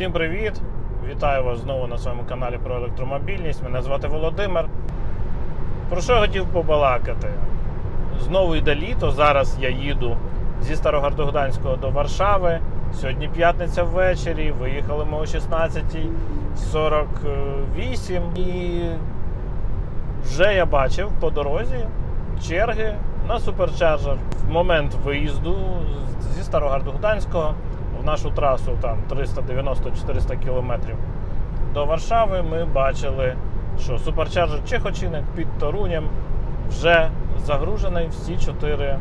Всім привіт! Вітаю вас знову на своєму каналі про електромобільність. Мене звати Володимир. Про що я хотів побалакати? Знову йде літо. Зараз я їду зі Старогардогданського до Варшави. Сьогодні п'ятниця ввечері. Виїхали ми о 16.48 і вже я бачив по дорозі черги на суперчарджер. В момент виїзду зі Старогардогданського в нашу трасу там 390-400 кілометрів до Варшави ми бачили, що суперчарджер Чехочинок під Торунем вже загружений. Всі чотири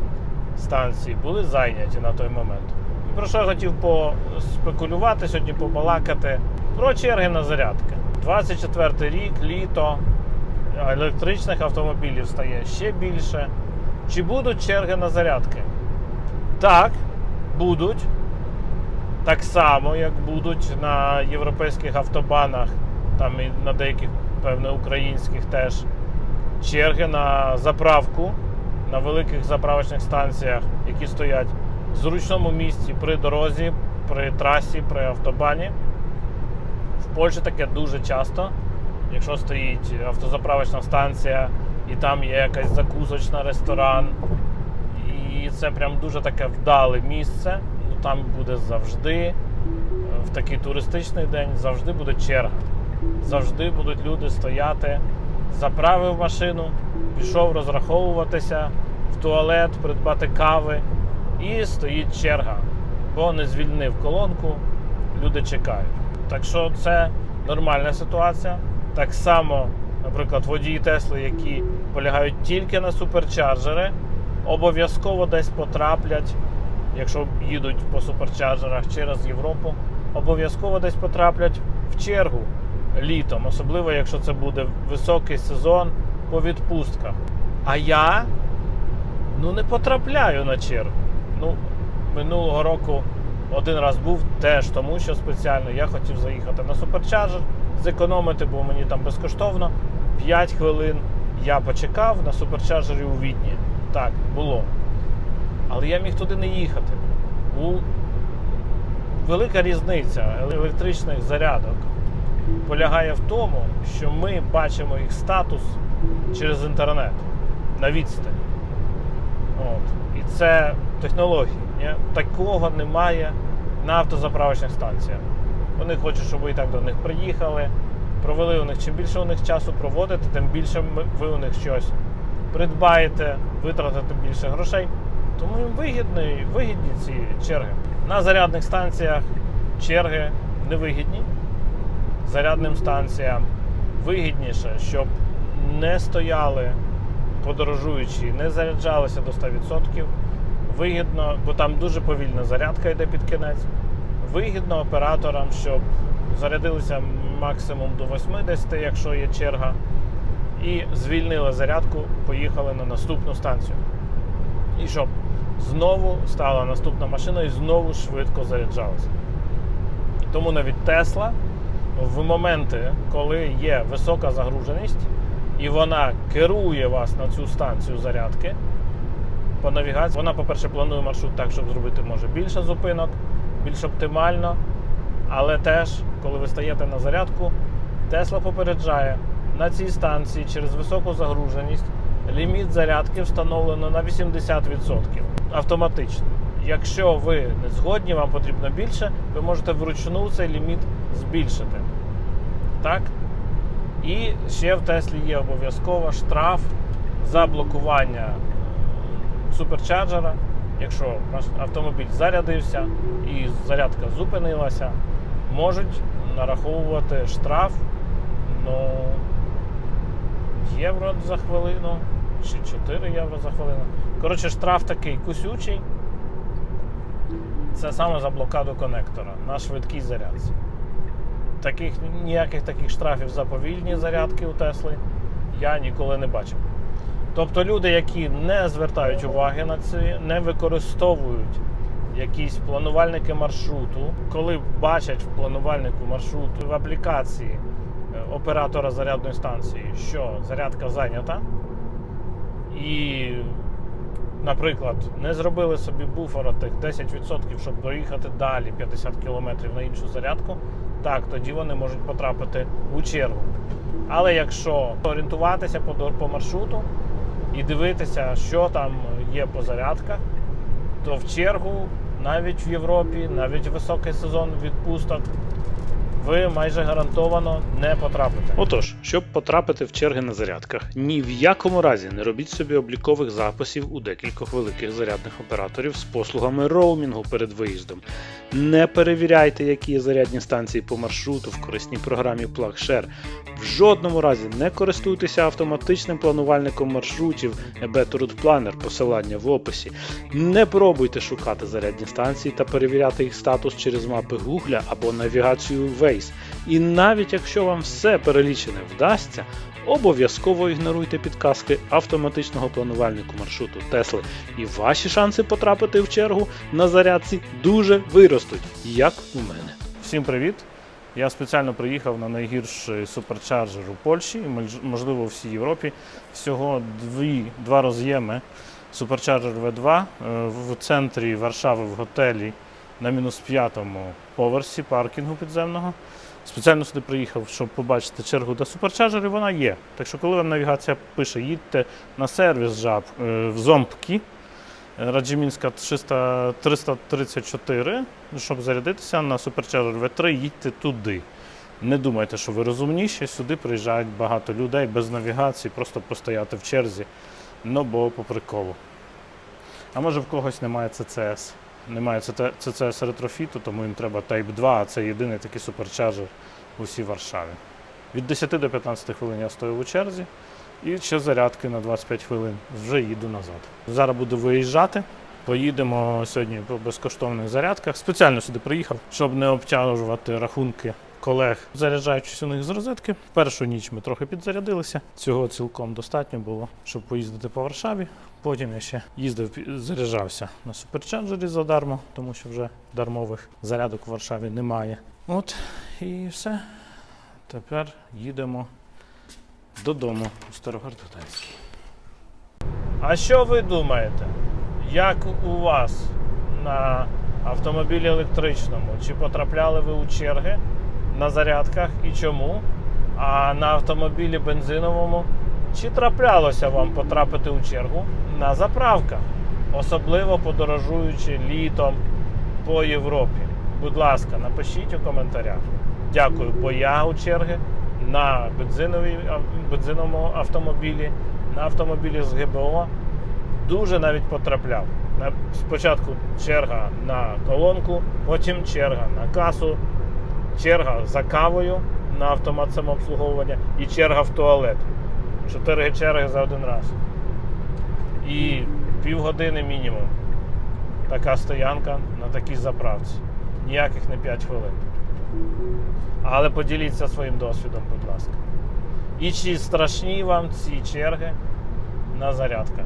станції були зайняті на той момент. Про що я хотів поспекулювати сьогодні, побалакати про черги на зарядки. 24 рік, літо, електричних автомобілів стає ще більше. Чи будуть черги на зарядки? Так, будуть. Так само, як будуть на європейських автобанах, там і на деяких, певне, українських теж черги на заправку на великих заправочних станціях, які стоять в зручному місці при дорозі, при трасі, при автобані. В Польщі таке дуже часто. Якщо стоїть автозаправочна станція і там є якась закусочна, ресторан, і це прям дуже таке вдале місце, там буде завжди, е, в такий туристичний день, завжди буде черга. Завжди будуть люди стояти, заправив машину, пішов розраховуватися в туалет, придбати кави, і стоїть черга, бо не звільнив колонку, люди чекають. Так що це нормальна ситуація. Так само, наприклад, водії Тесли, які полягають тільки на суперчарджери, обов'язково десь потраплять, якщо їдуть по суперчарджерах через Європу, обов'язково десь потраплять в чергу літом, особливо якщо це буде високий сезон по відпустках. А я ну не потрапляю на чергу. Ну, минулого року один раз був теж тому, що спеціально я хотів заїхати на суперчарджер, зекономити, бо мені там безкоштовно. 5 хвилин я почекав на суперчарджері у Відні. Так, було. Але я міг туди не їхати. У... Велика різниця електричних зарядок полягає в тому, що ми бачимо їх статус через інтернет на відстані. От. І це технології. Такого немає на автозаправочних станціях. Вони хочуть, щоб ви і так до них приїхали, провели у них. Чим більше у них часу проводите, тим більше ви у них щось придбаєте, витратите більше грошей. Тому їм вигідні, вигідні ці черги. На зарядних станціях черги невигідні. Зарядним станціям вигідніше, щоб не стояли подорожуючі, не заряджалися до 100%. Вигідно, бо там дуже повільна зарядка йде під кінець. Вигідно операторам, щоб зарядилися максимум до 80, якщо є черга, і звільнили зарядку, поїхали на наступну станцію. І щоб знову стала наступна машина і знову швидко заряджалася. Тому навіть Тесла в моменти, коли є висока загруженість, і вона керує вас на цю станцію зарядки по навігації. Вона, по-перше, планує маршрут так, щоб зробити може більше зупинок, більш оптимально. Але теж, коли ви стаєте на зарядку, Тесла попереджає на цій станції через високу загруженість ліміт зарядки встановлено на 80% автоматично. Якщо ви не згодні, вам потрібно більше, ви можете вручну цей ліміт збільшити. Так? І ще в Теслі є обов'язково штраф за блокування суперчарджера. Якщо автомобіль зарядився і зарядка зупинилася, можуть нараховувати штраф ну, євро за хвилину чи 4 євро за хвилину. Коротше, штраф такий кусючий. Це саме за блокаду конектора на швидкій зарядці. Таких, ніяких таких штрафів за повільні зарядки у Тесли я ніколи не бачив. Тобто люди, які не звертають уваги на це, не використовують якісь планувальники маршруту, коли бачать в планувальнику маршруту в аплікації е, оператора зарядної станції, що зарядка зайнята, і наприклад, не зробили собі буфера тих 10%, щоб доїхати далі 50 км на іншу зарядку, так, тоді вони можуть потрапити у чергу. Але якщо орієнтуватися по, по маршруту і дивитися, що там є по зарядках, то в чергу навіть в Європі, навіть високий сезон відпусток, ви майже гарантовано не потрапите. Отож, щоб потрапити в черги на зарядках, ні в якому разі не робіть собі облікових записів у декількох великих зарядних операторів з послугами роумінгу перед виїздом. Не перевіряйте, які є зарядні станції по маршруту в корисній програмі PlugShare. В жодному разі не користуйтеся автоматичним планувальником маршрутів eBetter Route Planner, посилання в описі. Не пробуйте шукати зарядні станції та перевіряти їх статус через мапи Google або навігацію Waze. І навіть якщо вам все перелічене вдасться, обов'язково ігноруйте підказки автоматичного планувальнику маршруту Тесли, і ваші шанси потрапити в чергу на зарядці дуже виростуть, як у мене. Всім привіт! Я спеціально приїхав на найгірший суперчарджер у Польщі, можливо у всій Європі. Всього дві, два роз'єми суперчарджер V2 е, в центрі Варшави в готелі на мінус п'ятому поверсі паркінгу підземного. Спеціально сюди приїхав, щоб побачити чергу до суперчарджерів, вона є. Так що, коли вам навігація пише, їдьте на сервіс жаб е, в Зомпкі, Раджімінська 334, щоб зарядитися на суперчарджер V3, їдьте туди. Не думайте, що ви розумніші. Сюди приїжджають багато людей без навігації, просто постояти в черзі. Ну, бо по приколу. А може в когось немає CCS. Немає CCS ретрофіту, тому їм треба Type 2, а це єдиний такий суперчарджер у всій Варшаві. Від 10 до 15 хвилин я стою у черзі. І ще зарядки на 25 хвилин. Вже їду назад. Зараз буду виїжджати. Поїдемо сьогодні по безкоштовних зарядках. Спеціально сюди приїхав, щоб не обтяжувати рахунки колег, заряджаючись у них з розетки. Першу ніч ми трохи підзарядилися. Цього цілком достатньо було, щоб поїздити по Варшаві. Потім я ще їздив, заряджався на суперчарджері задармо, тому що вже дармових зарядок в Варшаві немає. От і все. Тепер їдемо додому у Старогардотанський. А що ви думаєте? Як у вас на автомобілі електричному? Чи потрапляли ви у черги на зарядках і чому? А на автомобілі бензиновому чи траплялося вам потрапити у чергу на заправках, особливо подорожуючи літом по Європі? Будь ласка, напишіть у коментарях. Дякую, бо я у черги на бензиновому автомобілі, на автомобілі з ГБО дуже навіть потрапляв. Спочатку черга на колонку, потім черга на касу, черга за кавою на автомат самообслуговування і черга в туалет. Чотири черги за один раз. І півгодини мінімум. Така стоянка на такій заправці. Ніяких не 5 хвилин. Але поділіться своїм досвідом, будь ласка. І чи страшні вам ці черги на зарядках?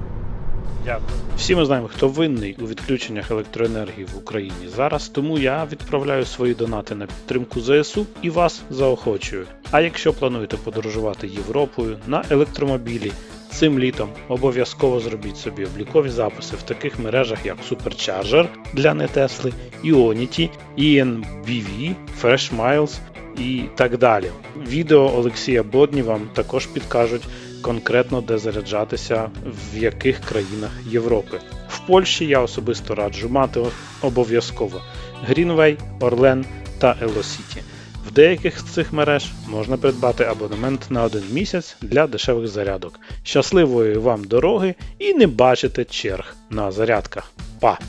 Дякую. Всі ми знаємо, хто винний у відключеннях електроенергії в Україні зараз, тому я відправляю свої донати на підтримку ЗСУ і вас заохочую. А якщо плануєте подорожувати Європою на електромобілі цим літом, обов'язково зробіть собі облікові записи в таких мережах, як Supercharger для не Тесли, Ionity, ENBV, Fresh Miles і так далі. Відео Олексія Бодні вам також підкажуть конкретно де заряджатися в яких країнах Європи. В Польщі я особисто раджу мати обов'язково Greenway, Orlen та Elocity. В деяких з цих мереж можна придбати абонемент на один місяць для дешевих зарядок. Щасливої вам дороги і не бачите черг на зарядках. Па!